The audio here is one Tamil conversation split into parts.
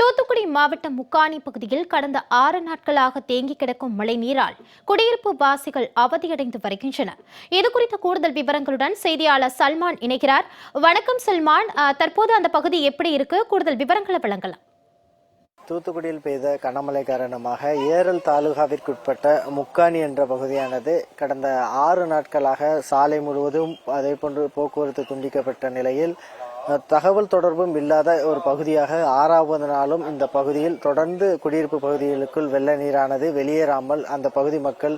தூத்துக்குடி மாவட்டம் முக்காணி பகுதியில் கடந்த ஆறு நாட்களாக தேங்கி கிடக்கும் மழை நீரால் குடியிருப்பு வாசிகள் அவதியடைந்து வருகின்றனர் இது குறித்த கூடுதல் விவரங்களுடன் செய்தியாளர் சல்மான் இணைகிறார். வணக்கம் சல்மான். தற்போது அந்த பகுதி எப்படி இருக்கு? கூடுதல் விவரங்களை வழங்கலாம். தூத்துக்குடியில் பெய்த கனமழை காரணமாக ஏரல் தாலுகாவிற்குட்பட்ட முக்காணி என்ற பகுதியானது கடந்த ஆறு நாட்களாக சாலை முழுவதும் அதே போன்று போக்குவரத்து துண்டிக்கப்பட்ட நிலையில் தகவல் தொடர்பும் இல்லாத ஒரு பகுதியாக ஆறாவது நாளும் இந்த பகுதியில் தொடர்ந்து குடியிருப்பு பகுதிகளுக்குள் வெள்ள நீரானது வெளியேறாமல் அந்த பகுதி மக்கள்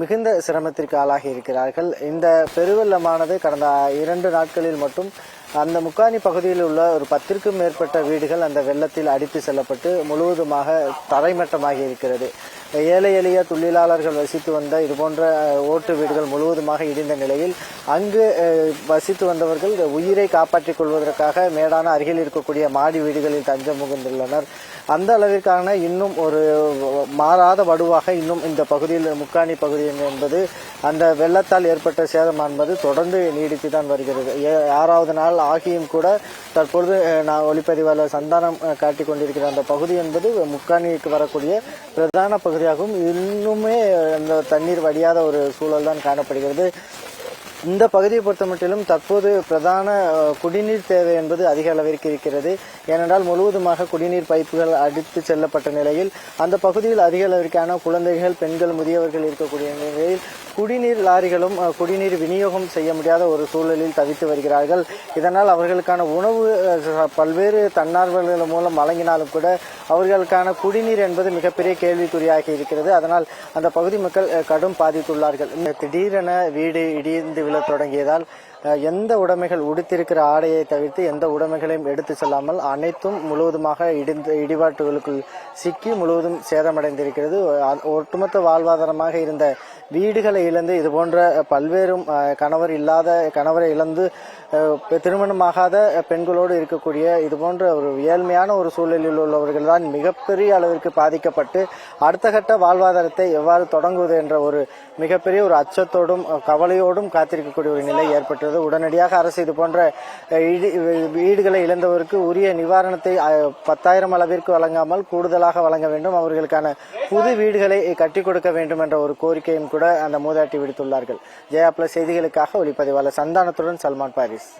மிகுந்த சிரமத்திற்கு ஆளாகி இருக்கிறார்கள். இந்த பெருவெள்ளமானது கடந்த இரண்டு நாட்களில் மட்டும் அந்த முக்காணி பகுதியில் உள்ள ஒரு பத்திற்கும் மேற்பட்ட வீடுகள் அந்த வெள்ளத்தில் அடித்து செல்லப்பட்டு முழுவதுமாக தரைமட்டமாகி இருக்கிறது. ஏழை எளிய தொழிலாளர்கள் வசித்து வந்த இது போன்ற ஓட்டு வீடுகள் முழுவதுமாக இடிந்த நிலையில் அங்கு வசித்து வந்தவர்கள் உயிரை காப்பாற்றிக் கொள்வதற்காக மேடான அருகில் இருக்கக்கூடிய மாடி வீடுகளில் தஞ்சம் புகுந்துள்ளனர். அந்த அளவிற்கான இன்னும் ஒரு மாறாத வடுவாக இன்னும் இந்த பகுதியில் முக்காணி பகுதி என்பது அந்த வெள்ளத்தால் ஏற்பட்ட சேதம் என்பது தொடர்ந்து நீடித்து தான் வருகிறது. ஏ- ஆறாவது நாள் ஆகியும் கூட தற்பொழுது நான் ஒளிப்பதிவாளர் சந்தானம் காட்டிக் கொண்டிருக்கிற அந்த பகுதி என்பது முக்காணிக்கு வரக்கூடிய பிரதான பகுதி பகுதியாகவும் இன்னுமே அந்த தண்ணீர் வடியாத ஒரு சூழல் தான் காணப்படுகிறது. இந்த பகுதியை பொறுத்தமட்டிலும் தற்போது பிரதான குடிநீர் தேவை என்பது அதிக அளவிற்கு இருக்கிறது. ஏனென்றால் முழுவதுமாக குடிநீர் பைப்புகள் அடித்து செல்லப்பட்ட நிலையில் அந்த பகுதியில் அதிக அளவிற்கான குழந்தைகள் பெண்கள் முதியவர்கள் இருக்கக்கூடிய நிலையில் குடிநீர் லாரிகளும் குடிநீர் விநியோகம் செய்ய முடியாத ஒரு சூழலில் தவித்து வருகிறார்கள். இதனால் அவர்களுக்கான உணவு பல்வேறு தன்னார்வலர்கள் மூலம் வழங்கினாலும் கூட அவர்களுக்கான குடிநீர் என்பது மிகப்பெரிய கேள்விக்குறியாகி இருக்கிறது. அதனால் அந்த பகுதி மக்கள் கடும் பாதித்துள்ளார்கள். இந்த திடீரென வீடு இடிந்து விழ தொடங்கியதால் எந்த உடைமைகள் உடுத்திருக்கிற ஆடையை தவிர்த்து எந்த உடைமைகளையும் எடுத்து செல்லாமல் அனைத்தும் முழுவதுமாக இடிந்து இடிபாட்டுகளுக்குள் சிக்கி முழுவதும் சேதமடைந்திருக்கிறது. ஒட்டுமொத்த வாழ்வாதாரமாக இருந்த வீடுகளை இழந்து இது போன்ற பல்வேறு கணவர் இல்லாத கணவரை இழந்து திருமணமாகாத பெண்களோடு இருக்கக்கூடிய இது போன்ற ஒரு ஏழ்மையான ஒரு சூழலில் உள்ளவர்கள் தான் மிகப்பெரிய அளவிற்கு பாதிக்கப்பட்டு அடுத்த கட்ட வாழ்வாதாரத்தை எவ்வாறு தொடங்குவது என்ற ஒரு மிகப்பெரிய ஒரு அச்சத்தோடும் கவலையோடும் காத்திருக்கக்கூடிய ஒரு நிலை ஏற்பட்டது உடனடியாக அரசு இது போன்ற வீடுகளை இழந்தவருக்கு உரிய நிவாரணத்தை பத்தாயிரம் அளவிற்கு வழங்காமல் கூடுதலாக வழங்க வேண்டும். அவர்களுக்கான புது வீடுகளை கட்டி கொடுக்க வேண்டும் என்ற ஒரு கோரிக்கையும் கூட அந்த மூதாட்டி விடுத்துள்ளார்கள். ஜெயா பிளஸ் செய்திகளுக்காக ஒளிப்பதிவாளர் சந்தானத்துடன் சல்மான் பாரிஸ்.